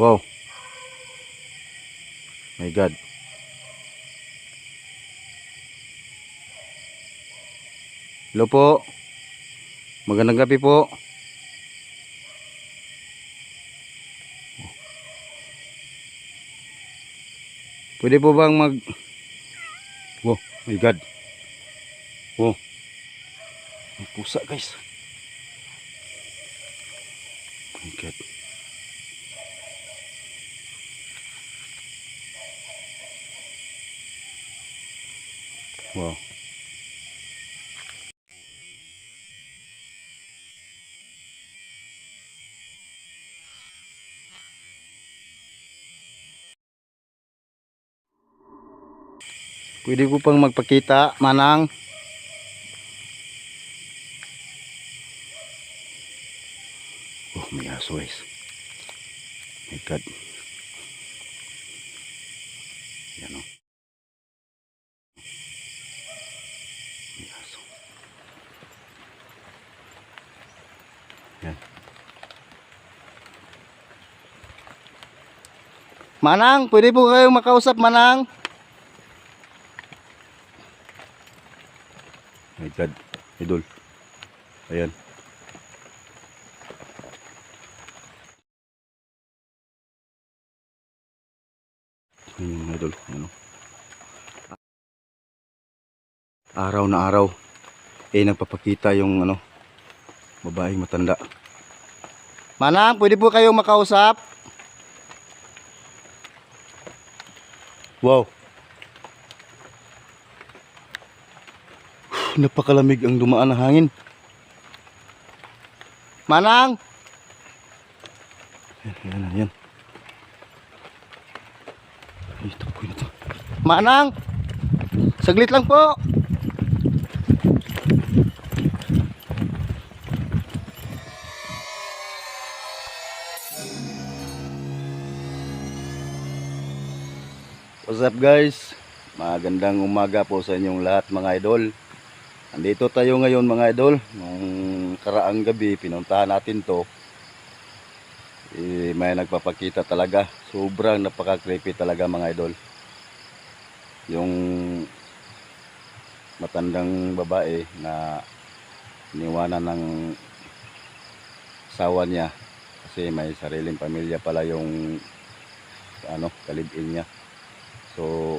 Wow. My God. Hello po. Magandang gabi po. Pwede po bang mag... Wow, my God. Wow. May pusa guys. My God. Wow. Pwede ko pang magpakita, manang. Oh, may aso guys. My God. Yan o. May aso. Yan. Manang, pwede po kayong makausap, Manang. My God, idol. Ayan. Ayan yung idol. Ano? Araw na araw. Eh, nagpapakita yung ano, babaeng matanda. Manang, pwede po kayong makausap? Wow. Napakalamig ang dumaan na hangin. Manang! Ayan, ayan, ayan. Ay, takoy na to. Manang! Saglit lang po! What's up guys? Magandang umaga po sa inyong lahat mga idol. Andito tayo ngayon mga idol. Nung karaang gabi, pinuntahan natin to. Eh, may nagpapakita talaga. Sobrang napaka-creepy talaga mga idol. Yung matandang babae na iniwanan ng sawa niya kasi may sariling pamilya pala yung ano, kalibin niya. So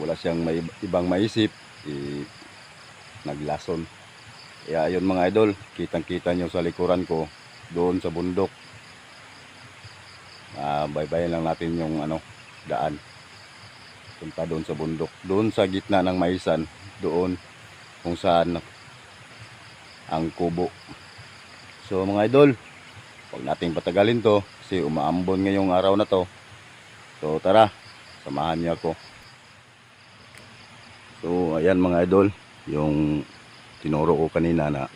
wala siyang may ibang maisip, eh, naglason. Kaya ayun mga idol, kitang-kita nyo sa likuran ko, doon sa bundok. Ah, baybayin lang natin yung ano, daan. Punta doon sa bundok. Doon sa gitna ng maisan, doon kung saan ang kubo. So mga idol, huwag nating patagalin to kasi umaambon ngayong araw na to. So tara, samahan niyo ako. So ayan mga idol, yung tinuro ko kanina na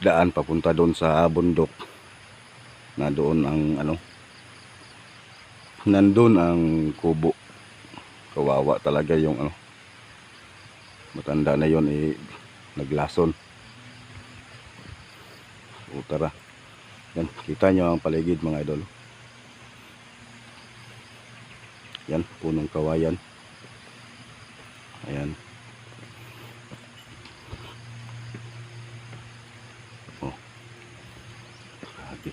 daan papunta doon sa bundok na doon ang ano nandun ang kubo kawawa talaga yung ano matanda na yon eh naglason o tara. Yan kita nyo ang paligid mga idol. Yan punong kawayan. Ayan. Oh grabe.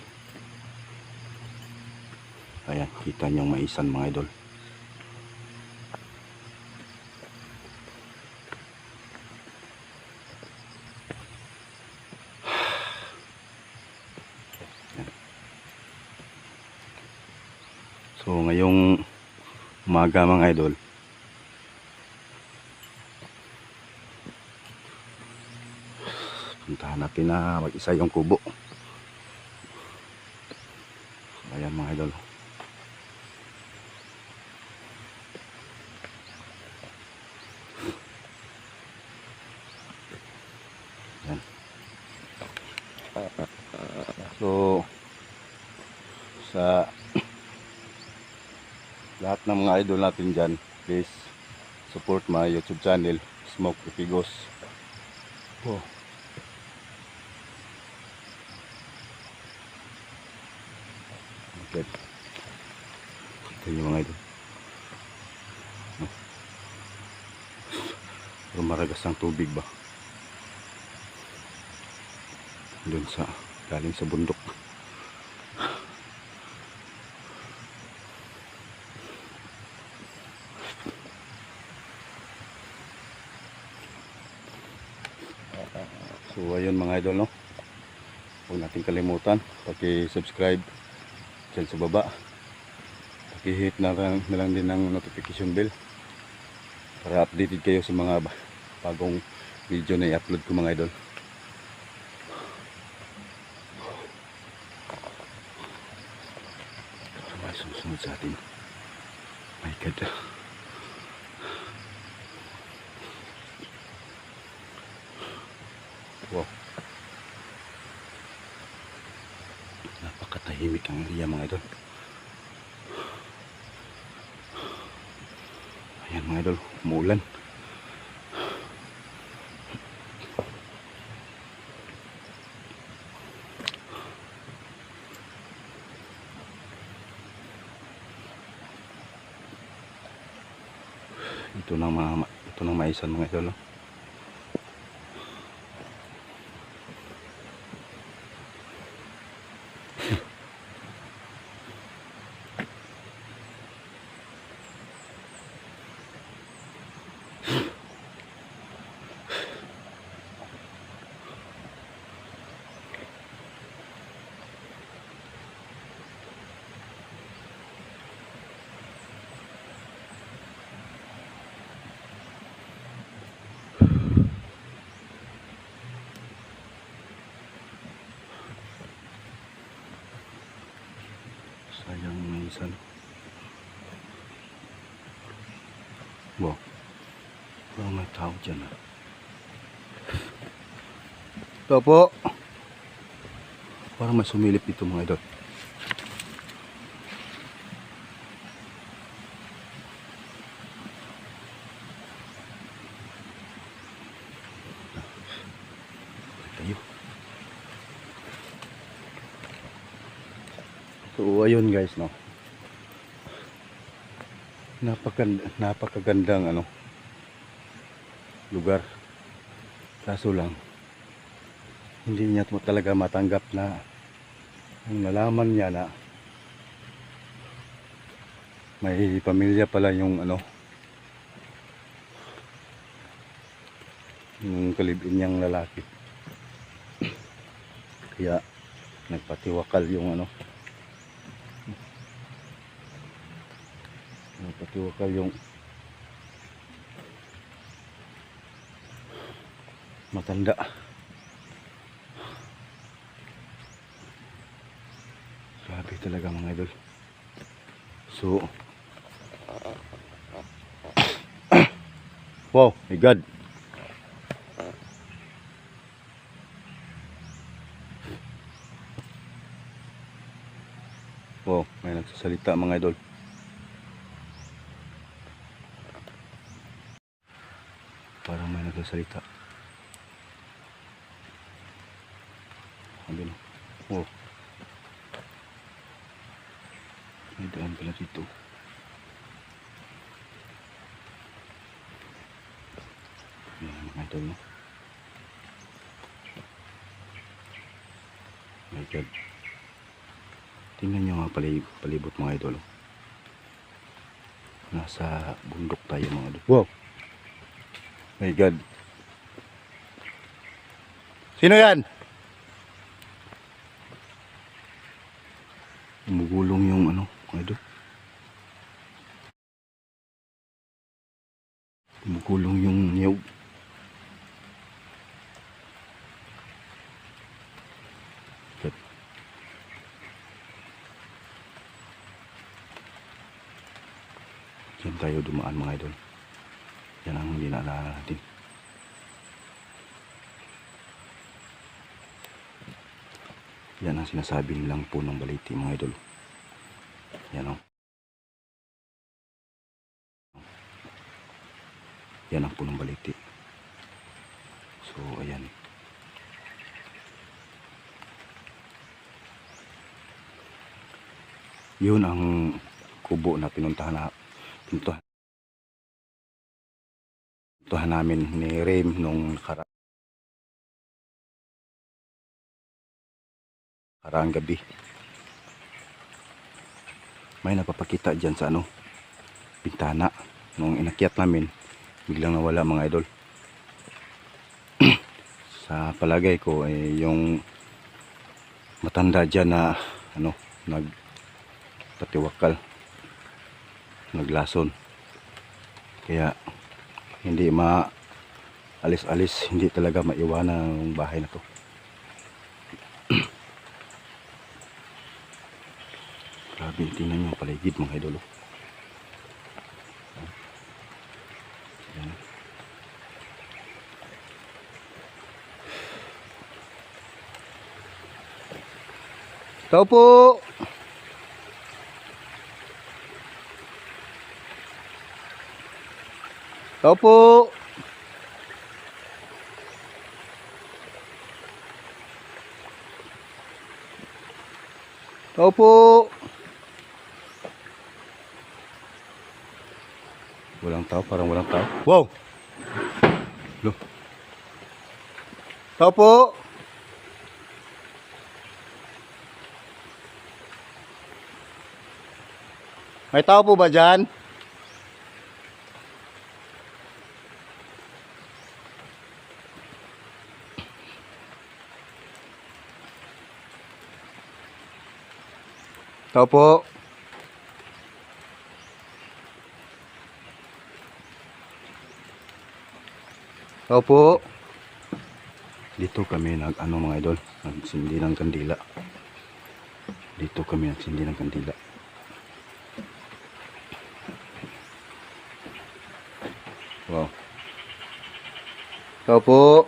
Ayan kita nyo ang maisan mga idol So ngayong umaga mga idol. Puntahan natin na mag-isa yung kubo mga idol natin dyan please support my youtube channel Smoke Epigos oh. okay. Ito yung mga idol. Rumaragas ang tubig ba? Dun sa galing sa bundok. Mga idol no. Huwag natin kalimutan paki-subscribe dyan sa baba. Paki-hit na lang, na lang din ng notification bell para updated kayo sa mga ba- bagong video na i-upload ko mga idol. Para may susunod sa atin. My God. Napakatahimik ang area mga idol. Ayan mga idol, tụi Ito nang mga ito mày maisan mga idol. no? Tao dyan ah. Ito po. Parang may sumilip dito mga idol. Tayo. So ayun guys no. Napakaganda, napakagandang ano lugar. Kaso lang hindi niya talaga matanggap na nung nalaman niya na may pamilya pala yung ano yung kalibin niyang lalaki kaya nagpatiwakal yung ano nagpatiwakal yung matanda. Grabe talaga mga idol. So wow my god. Wow may nagsasalita mga idol. Parang may nagsasalita Sabi no. Oh. May daan pala dito. Ayan mga idol no. My God. Tingnan nyo mga palib palibot mga idol. oh. Nasa bundok tayo mga idol. Wow! My God. Sino yan? Umugulong yung ano, mga idol. Umugulong yung niyog. Diyan tayo dumaan mga idol. Yan ang hindi naalala natin. Yan ang sinasabi nilang punong baliti mga idol. Yan o. Yan ang punong baliti. So, ayan. Yun ang kubo na pinuntahan na pinuntahan, pinuntahan namin ni Rem nung nakara nakaraang gabi. May nagpapakita dyan sa ano, bintana. Nung inakyat namin, biglang nawala mga idol. sa palagay ko ay yung matanda dyan na ano, nagpatiwakal, naglason. Kaya hindi ma alis-alis, hindi talaga maiwanan ang bahay na to. Grabe, tingnan nyo ang paligid mga idol. Tao po! Tao po! Tao po! Walang tao, parang walang tao. Wow! Lo. Tao po! May tao po ba dyan? Tao po. Tao. Dito kami nag ano mga idol, nagsindi ng kandila. Dito kami nagsindi ng kandila. Wow. Tao po.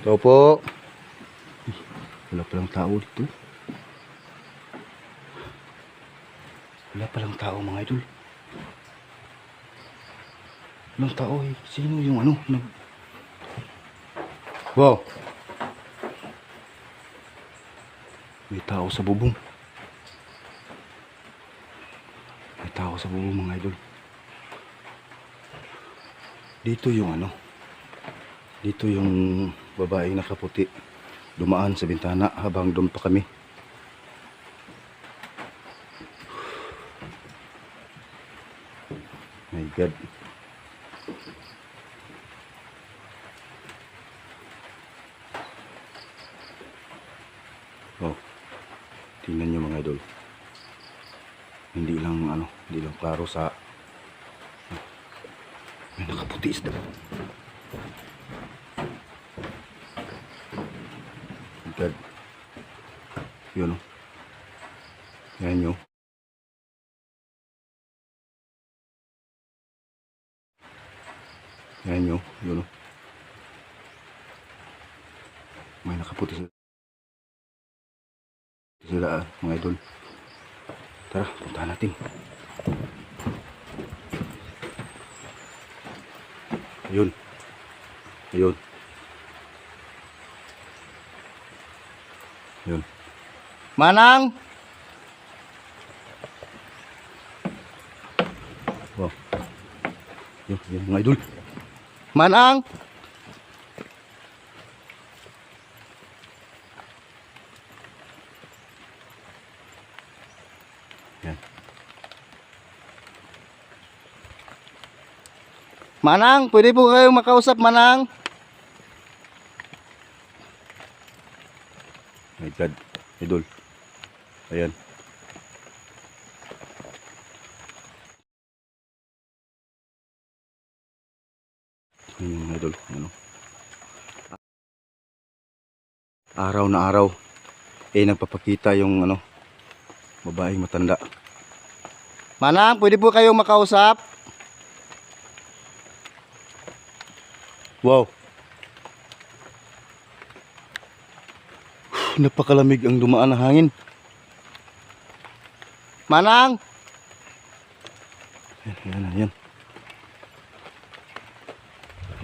Tao po. Ih, Wala palang tao dito. Wala palang tao mga idol. Walang tao eh. Sino yung ano? Nag... Wow. May tao sa bubong. Tao sa bubong mga idol. Dito yung ano. Dito yung babaeng nakaputi. Dumaan sa bintana habang doon pa kami. My God. Oh. Tingnan nyo mga idol. Hindi lang ano, hindi lang klaro sa may nakaputi isda. God. Yun oh. Yan nyo. Yan nyo. Yun oh. May nakaputi sila. Sila ah, mga idol. Tara, puntahan natin. Ayun. Ayun. Ayun. Manang! Wow. Yun, yun mga idol. Manang! Yan. Manang, pwede po kayong makausap, Manang. My God, idol. Ayan. Ayan idol. Ano? Araw na araw. Eh, nagpapakita yung ano, babaeng matanda. Manang, pwede po kayong makausap? Wow. Napakalamig ang dumaan na hangin. Manang! Ayan, ayan, ayan.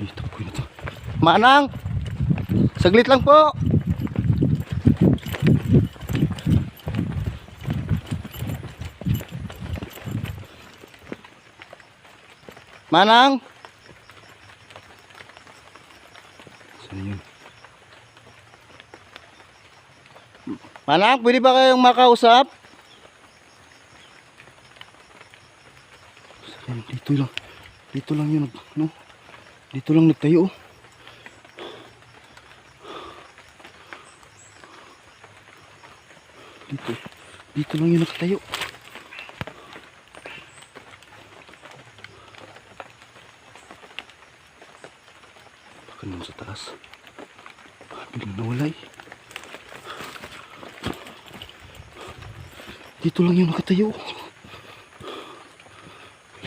Ito. Manang! Saglit lang po! Manang! Manang, pwede ba kayong makausap? Dito lang. Dito lang yun. No? Dito lang nagtayo. Dito. Dito lang yun nakatayo. Baka naman sa taas. Biglang nawala eh. Dito lang yun nakatayo.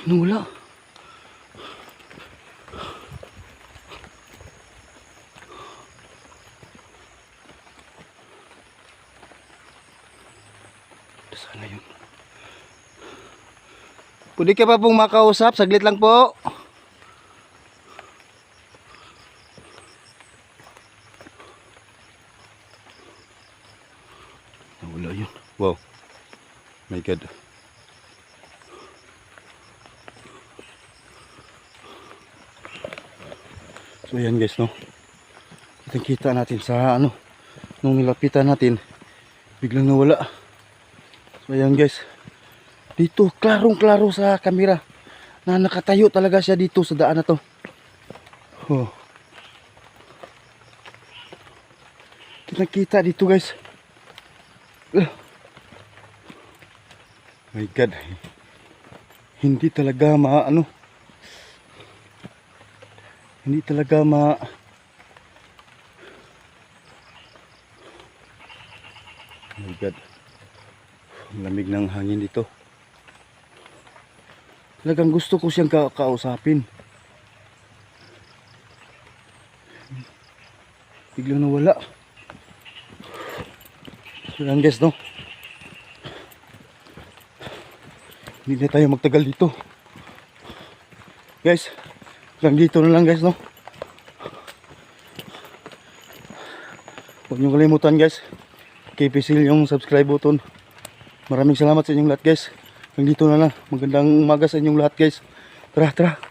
Nawala. Sana yun. Pwede ka pa pong makausap? Saglit lang po. Nawala yun. Wow. My God. So yan guys no. Kitang kita natin sa ano. Nung nilapitan natin. Biglang nawala. So ayan guys. Dito, klarong-klaro sa kamera. Na nakatayo talaga siya dito sa daan na to. Oh. Kita-kita dito guys. Uh. My God. Hindi talaga ma ano. Hindi talaga ma My God. Lamig ng hangin dito. Talagang gusto ko siyang ka kausapin. Biglang nawala. So yan guys no. Hindi na tayo magtagal dito. Guys, lang dito na lang guys no. Huwag niyo kalimutan guys. KPCL yung subscribe button. Maraming salamat sa inyong lahat guys. Hanggang dito na lang. Magandang umaga sa inyong lahat guys. Tara, tara.